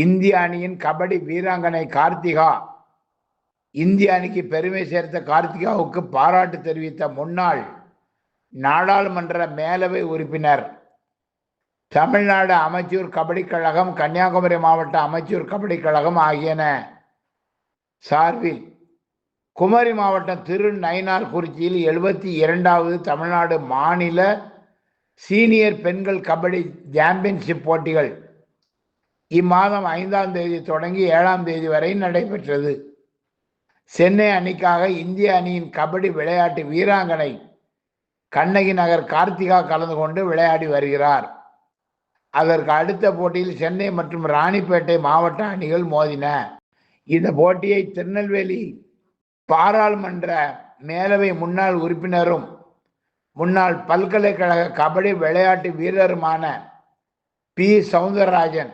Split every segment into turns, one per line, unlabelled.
இந்திய அணியின் கபடி வீராங்கனை கார்த்திகா. இந்திய அணிக்கு பெருமை சேர்த்த கார்த்திகாவுக்கு பாராட்டு தெரிவித்த முன்னாள் நாடாளுமன்ற மேலவை உறுப்பினர். தமிழ்நாடு அமைச்சூர் கபடி கழகம் கன்னியாகுமரி மாவட்ட அமைச்சூர் கபடி கழகம் ஆகியன சார்பில் குமரி மாவட்டம் திரு நயினார்குறிச்சியில் எழுபத்தி இரண்டாவது தமிழ்நாடு மாநில சீனியர் பெண்கள் கபடி சாம்பியன்ஷிப் போட்டிகள் இம்மாதம் ஐந்தாம் தேதி தொடங்கி ஏழாம் தேதி வரை நடைபெற்றது. சென்னை அணிக்காக இந்திய அணியின் கபடி விளையாட்டு வீராங்கனை கண்ணகி நகர் கார்த்திகா கலந்து கொண்டு விளையாடி வருகிறார். அதற்கு அடுத்த போட்டியில் சென்னை மற்றும் ராணிப்பேட்டை மாவட்ட அணிகள் மோதின. இந்த போட்டியை திருநெல்வேலி பாராளுமன்ற மேலவை முன்னாள் உறுப்பினரும் முன்னாள் பல்கலைக்கழக கபடி விளையாட்டு வீரருமான பி. சவுந்தரராஜன்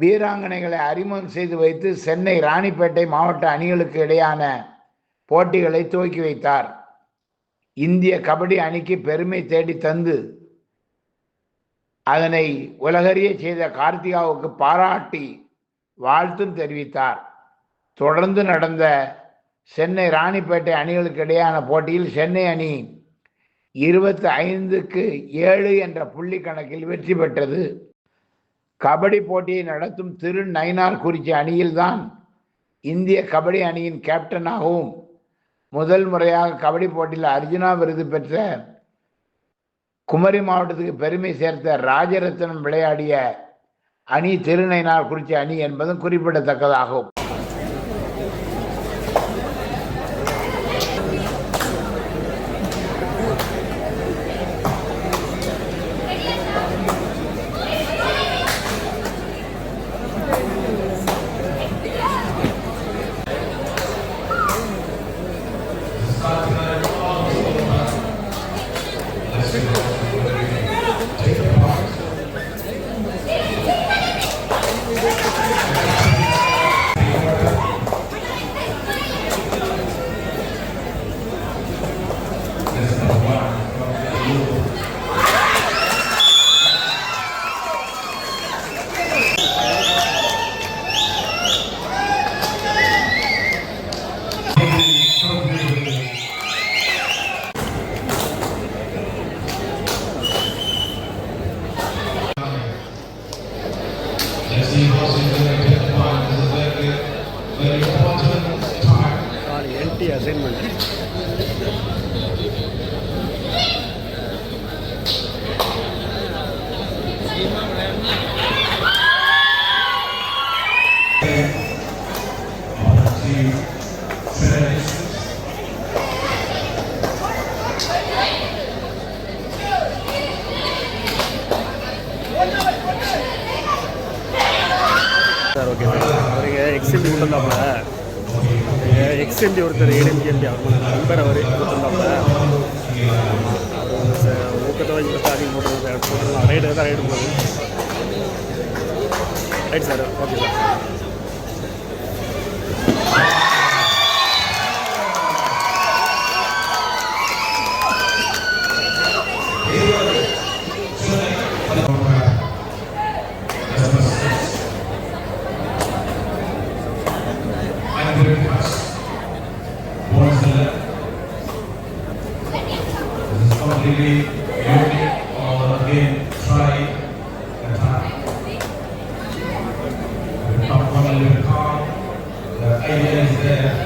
வீராங்கனைகளை அறிமுகம் செய்து வைத்து சென்னை ராணிப்பேட்டை மாவட்ட அணிகளுக்கு இடையான போட்டிகளை துவக்கி வைத்தார். இந்திய கபடி அணிக்கு பெருமை தேடி தந்து அதனை உலகறிய செய்த கார்த்திகாவுக்கு பாராட்டி வாழ்த்தும் தெரிவித்தார். தொடர்ந்து நடந்த சென்னை ராணிப்பேட்டை அணிகளுக்கு இடையான போட்டியில் சென்னை அணி இருபத்தி ஐந்துக்கு ஏழு என்ற புள்ளி கணக்கில் வெற்றி பெற்றது. கபடி போட்டியை நடத்தும் திரு நயினார் குறிச்சி அணியில்தான் இந்திய கபடி அணியின் கேப்டனாகவும் முதல் முறையாக கபடி போட்டியில் அர்ஜுனா விருது பெற்ற குமரி மாவட்டத்துக்கு பெருமை சேர்த்த ராஜரத்னம் விளையாடிய அணி திருநயினார் குறிச்சி அணி என்பதும் குறிப்பிடத்தக்கதாகும்.
என்டி அசைன்மெண்ட் சார் ஓகே சார். அவருக்கு எக்ஸ்எம்பி கொடுத்துருந்தாப்புல எக்ஸ்எம்பி ஒருத்தர் ஏடிஎம்பி அவர் நண்பர் அவர் கொடுத்துருந்தாப்புல. அவர் சார் ஊக்கத்தை வச்சு ஸ்டார்டிங் போட்டுருந்தாங்க ரைடு தான் ரைடு போகுது ரைட் சார் ஓகே சார்
네.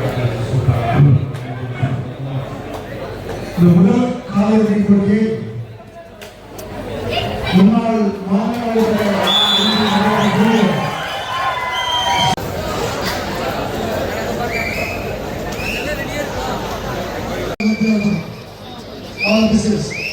இந்த முதல் காலத்தின் பற்றி முன்னாள் மாநில All this is